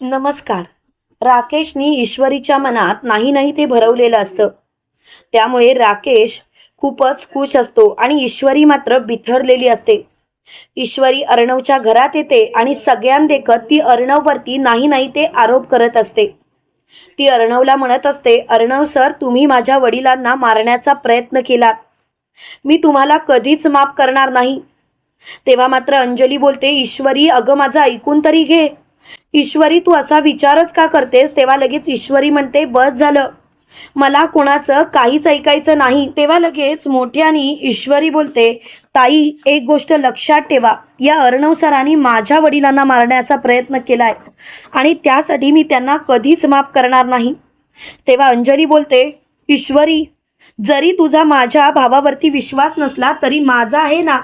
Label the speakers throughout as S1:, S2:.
S1: नमस्कार. राकेशनी ईश्वरीच्या मनात नाही नाही ते भरवलेलं असतं. त्यामुळे राकेश खूपच खुश असतो आणि ईश्वरी मात्र बिथरलेली असते. ईश्वरी अर्णवच्या घरात येते आणि सगळ्यांदेखत ती अर्णववरती नाही नाही ते आरोप करत असते. ती अर्णवला म्हणत असते अर्णव सर तुम्ही माझ्या वडिलांना मारण्याचा प्रयत्न केलात मी तुम्हाला कधीच माफ करणार नाही. तेव्हा मात्र अंजली बोलते ईश्वरी अगं माझं ऐकून तरी घे. ईश्वरी तू असा विचारच का करतेस? तेव्हा लगेच ईश्वरी म्हणते बस झालं. मला कोणाचं काहीच ऐकायचं नाही. तेव्हा लगेच मोठ्यानी ईश्वरी बोलते ताई एक गोष्ट लक्षात ठेवा. या अर्णव सरांनी माझ्या वडिलांना मारण्याचा प्रयत्न केलाय आणि त्यासाठी मी त्यांना कधीच माफ करणार नाही. तेव्हा अंजली बोलते ईश्वरी जरी तुझा माझ्या भावावरती विश्वास नसला तरी माझा आहे ना?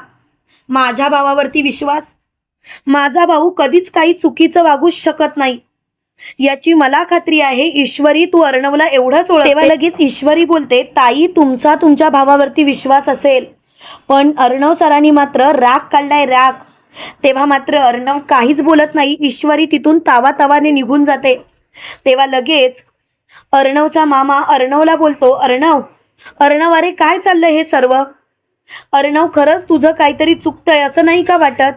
S1: माझ्या भावावरती विश्वास? माझा भाऊ कधीच काही चुकीचं वागूच शकत नाही. याची मला खात्री आहे ईश्वरी तू अर्णवला एवढंच ओळख तेव्हा लगेच ईश्वरी बोलते ताई तुमचा तुमच्या भावावरती विश्वास असेल. पण अर्णव सरांनी मात्र राग काढलाय राग. तेव्हा मात्र अर्णव काहीच बोलत नाही ईश्वरी तिथून तावा तावाने निघून जाते. तेव्हा लगेच अर्णवचा मामा अर्णवला बोलतो अर्णव अर्णव अरे काय चाललंय हे सर्व? अर्णव खरंच तुझं काहीतरी चुकतंय असं नाही का वाटत?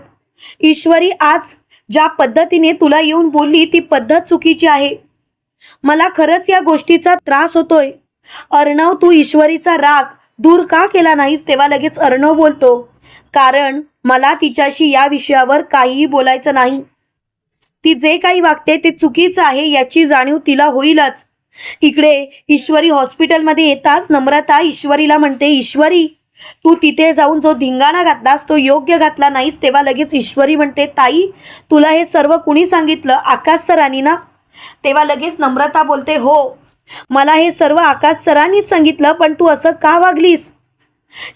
S1: ईश्वरी आज ज्या पद्धतीने तुला येऊन बोलली ती पद्धत चुकीची आहे. मला खरंच या गोष्टीचा त्रास होतोय. अर्णव तू ईश्वरीचा राग दूर का केला नाहीस? तेव्हा लगेच अर्णव बोलतो कारण मला तिच्याशी या विषयावर काहीही बोलायचं नाही. ती जे काही वागते ते चुकीचं आहे याची जाणीव तिला होईलच. इकडे ईश्वरी हॉस्पिटलमध्ये येताच नम्रता ईश्वरीला म्हणते ईश्वरी तू तिथे जाऊन जो धिंगाणा घातलास तो योग्य घातला नाहीस तेव्हा लगेच ईश्वरी म्हणते ताई तुला हे सर्व कुणी सांगितलं? आकाश सरांनी ना? तेव्हा लगेच नम्रता बोलते हो मला हे सर्व आकाश सरांनीच सांगितलं पण तू असं का वागलीस?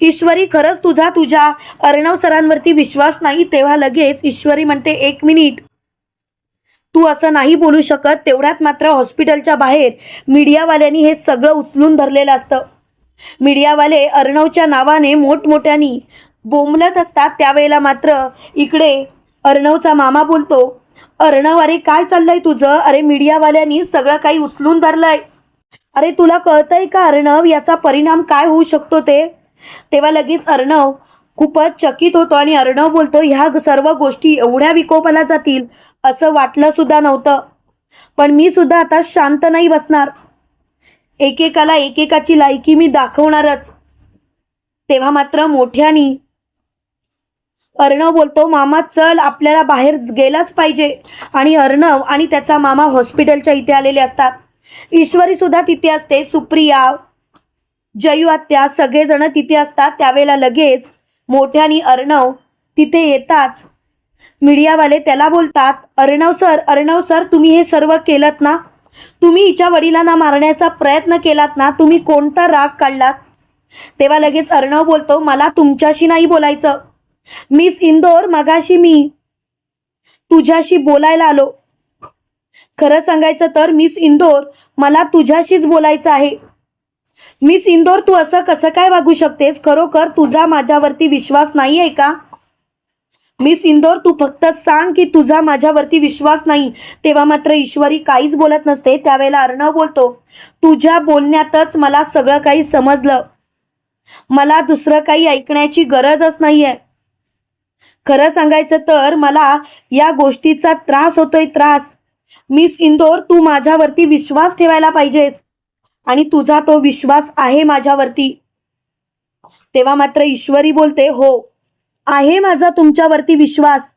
S1: ईश्वरी खरंच तुझा तुझ्या अर्णव सरांवरती विश्वास नाही. तेव्हा लगेच ईश्वरी म्हणते एक मिनिट. तू असं नाही बोलू शकत तेवढ्यात मात्र हॉस्पिटलच्या बाहेर मीडियावाल्यांनी हे सगळं उचलून धरलेलं असतं. मीडियावाले अर्णवच्या नावाने मोठमोठ्यानी बोंबलत असतात त्यावेळेला मात्र इकडे अर्णवचा मामा बोलतो अर्णव अरे काय चाललंय तुझं? अरे मीडियावाल्यांनी सगळं काही उचलून धरलंय. अरे तुला कळतंय का अर्णव याचा परिणाम काय होऊ शकतो ते? तेव्हा लगेच अर्णव खूपच चकित होतो आणि अर्णव बोलतो ह्या सर्व गोष्टी एवढ्या विकोपाला जातील असं वाटलं सुद्धा नव्हतं. पण मी सुद्धा आता शांत नाही बसणार. एकेकाला एकेकाची लायकी मी दाखवणारच. तेव्हा मात्र मोठ्यानी अर्णव बोलतो मामा चल आपल्याला बाहेर गेलाच पाहिजे. आणि अर्णव आणि त्याचा मामा हॉस्पिटलच्या इथे आलेले असतात. ईश्वरी सुद्धा तिथे असते सुप्रिया जयू आत्या सगळेजण तिथे असतात. त्यावेळेला लगेच मोठ्यानी अर्णव तिथे येताच मीडियावाले त्याला बोलतात अर्णव सर अर्णव सर तुम्ही हे सर्व केलं ना? तुम्ही हिच्या वडिलांना मारण्याचा प्रयत्न केलात ना तुम्ही कोणता राग काढलात? तेव्हा लगेच अर्णव बोलतो मला तुमच्याशी नाही बोलायचं. मिस इंदोर मगाशी मी तुझ्याशी बोलायला आलो. खरं सांगायचं तर मिस इंदोर मला तुझ्याशीच बोलायचं आहे. मिस इंदोर तू असं कसं काय वागू शकतेस? खरोखर तुझा माझ्यावरती विश्वास नाही आहे का? मिस इंदोर तू फक्त सांग की तुझा माझ्यावरती विश्वास नाही. तेव्हा मात्र ईश्वरी काहीच बोलत नसते. त्यावेळेला अर्णव बोलतो तुझ्या बोलण्यातच मला सगळं काही समजलं. मला दुसरं काही ऐकण्याची गरजच नाहीये. खरं सांगायचं तर मला या गोष्टीचा त्रास होतोय त्रास. मिस इंदोर तू माझ्यावरती विश्वास ठेवायला पाहिजेस आणि तुझा तो विश्वास आहे माझ्यावरती. तेव्हा मात्र ईश्वरी बोलते हो आहे माझा तुमच्यावरती विश्वास.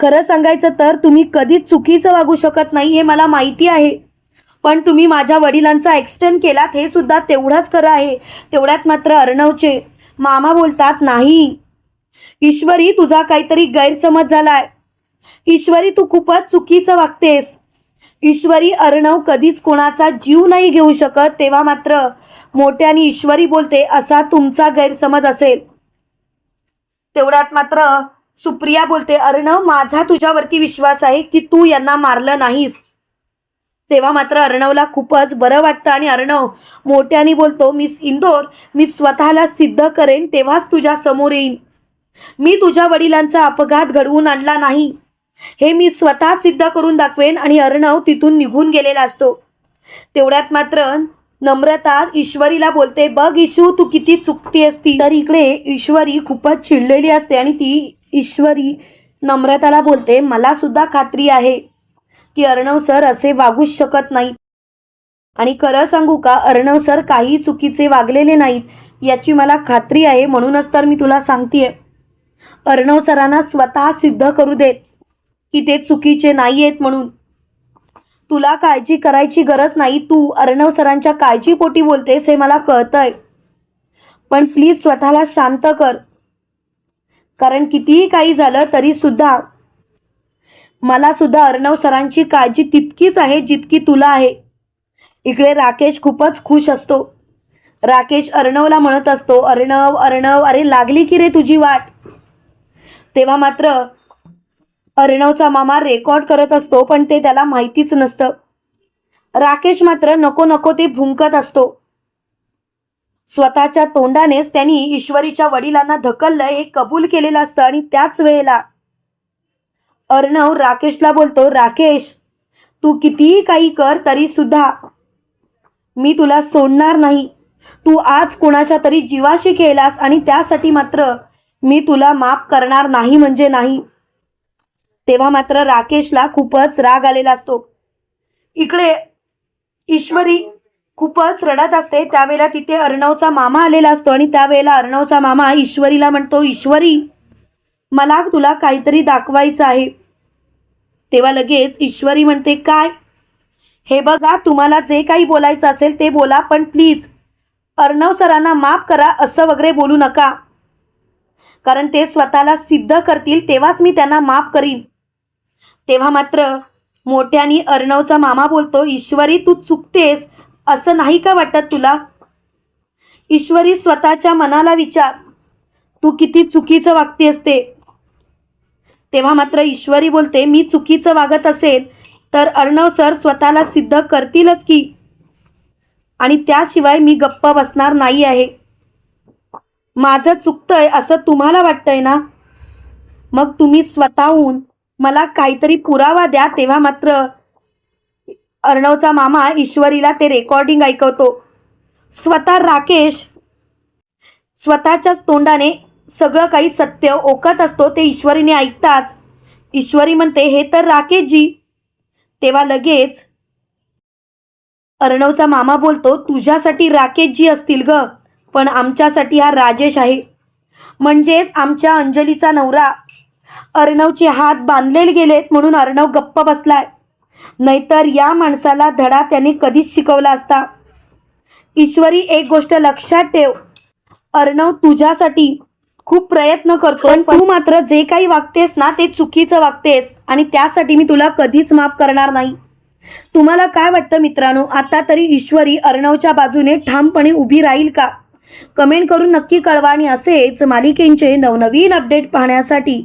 S1: खरं सांगायचं तर तुम्ही कधीच चुकीचं वागू शकत नाही हे मला माहिती आहे. पण तुम्ही माझ्या वडिलांचा एक्सटेंड केलात हे सुद्धा तेवढंच खरं आहे. तेवढ्यात मात्र अर्णवचे मामा बोलतात नाही. ईश्वरी तुझा काहीतरी गैरसमज झालाय. ईश्वरी तू खूपच चुकीचं वागतेस. ईश्वरी अर्णव कधीच कोणाचा जीव नाही घेऊ शकत तेव्हा मात्र मोठ्याने ईश्वरी बोलते असा तुमचा गैरसमज असेल. तेवढ्यात मात्र सुप्रिया बोलते अर्णव माझा तुझ्यावरती विश्वास आहे की तू यांना मारलं नाहीस. तेव्हा मात्र अर्णवला खूपच बरं वाटतं आणि अर्णव मोठ्याने बोलतो मिस इंदोर मी स्वतःला सिद्ध करेन तेव्हाच तुझ्या समोर येईन. मी तुझ्या वडिलांचा अपघात घडवून आणला नाही. हे मी स्वतः सिद्ध करून दाखवेन आणि अर्णव तिथून निघून गेलेला असतो. तेवढ्यात मात्र नम्रता ईश्वरीला बोलते बघ इशू तू किती चुकती असती. तर इकडे ईश्वरी खूपच चिडलेली असते आणि ती ईश्वरी नम्रताला बोलते मला सुद्धा खात्री आहे की अर्णव सर असे वागूच शकत नाहीत. आणि खरं सांगू का अर्णव सर काही चुकीचे वागलेले नाहीत याची मला खात्री आहे म्हणूनच तर मी तुला सांगतेय. अर्णव सरांना स्वतः सिद्ध करू देत की ते चुकीचे नाही आहेत म्हणून. तुला काळजी करायची गरज नाही तू अर्णव सरांच्या काळजीपोटी बोलतेस हे मला कळतंय. पण प्लीज स्वतःला शांत कर. कारण कितीही काही झालं तरी सुद्धा मला सुद्धा अर्णव सरांची काळजी तितकीच आहे जितकी तुला आहे. इकडे राकेश खूपच खुश असतो. राकेश अर्णवला म्हणत असतो अर्णव अर्णव अरे लागली की रे तुझी वाट? तेव्हा मात्र अर्णवचा मामा रेकॉर्ड करत असतो पण ते त्याला माहितीच नसतं. राकेश मात्र नको नको ते भुंकत असतो. स्वतःच्या तोंडानेच त्यांनी ईश्वरीच्या वडिलांना धकललं हे कबूल केलेलं असतं आणि त्याच वेळेला अर्णव राकेशला बोलतो राकेश तू कितीही काही कर तरी सुद्धा मी तुला सोडणार नाही. तू आज कोणाच्या तरी जीवाशी खेळलास आणि त्यासाठी मात्र मी तुला माफ करणार नाही म्हणजे नाही. तेव्हा मात्र राकेशला खूपच राग आलेला असतो. इकडे ईश्वरी खूपच रडत असते. त्यावेळेला तिथे अर्णवचा मामा आलेला असतो आणि त्यावेळेला अर्णवचा मामा ईश्वरीला म्हणतो ईश्वरी मला तुला काहीतरी दाखवायचं आहे. तेव्हा लगेच ईश्वरी म्हणते काय? हे बघा तुम्हाला जे काही बोलायचं असेल ते बोला पण प्लीज अर्णव सरांना माफ करा असं वगैरे बोलू नका. कारण ते स्वतःला सिद्ध करतील तेव्हाच मी त्यांना माफ करीन. तेव्हा मात्र मोठ्यानी अर्णवचा मामा बोलतो ईश्वरी तू चुकतेस असं नाही का वाटत तुला? ईश्वरी स्वतःच्या मनाला विचार तू किती चुकीचं वागते असते तेव्हा मात्र ईश्वरी बोलते मी चुकीचं वागत असेल तर अर्णव सर स्वतःला सिद्ध करतीलच की. आणि त्याशिवाय मी गप्प बसणार नाही आहे. माझं चुकतंय असं तुम्हाला वाटतंय ना? मग तुम्ही स्वतःहून मला काहीतरी पुरावा द्या तेव्हा मात्र अर्णवचा मामा ईश्वरीला ते रेकॉर्डिंग ऐकवतो. स्वतः राकेश स्वतःच्याच तोंडाने सगळं काही सत्य ओकत असतो ते ईश्वरीने ऐकताच. ईश्वरी म्हणते हे तर राकेशजी. तेव्हा लगेच अर्णवचा मामा बोलतो तुझ्यासाठी राकेशजी असतील ग पण आमच्यासाठी हा राजेश आहे. म्हणजेच आमच्या अंजलीचा नवरा अर्णवचे हात बांधलेले गेलेत म्हणून अर्णव गप्प बसलाय. नाहीतर या माणसाला धडा त्याने कधीच शिकवला असता. ईश्वरी एक गोष्ट लक्षात ठेव. अर्णव तुझ्यासाठी खूप प्रयत्न करतो पण तू मात्र जे काही वागतेस ना ते चुकीचं वागतेस आणि त्यासाठी मी तुला कधीच माफ करणार नाही. तुम्हाला काय वाटतं मित्रांनो? आता तरी ईश्वरी अर्णवच्या बाजूने ठामपणे उभी राहील का? कमेंट करून नक्की कळवा आणि असेच मालिकेंचे नवनवीन अपडेट पाहण्यासाठी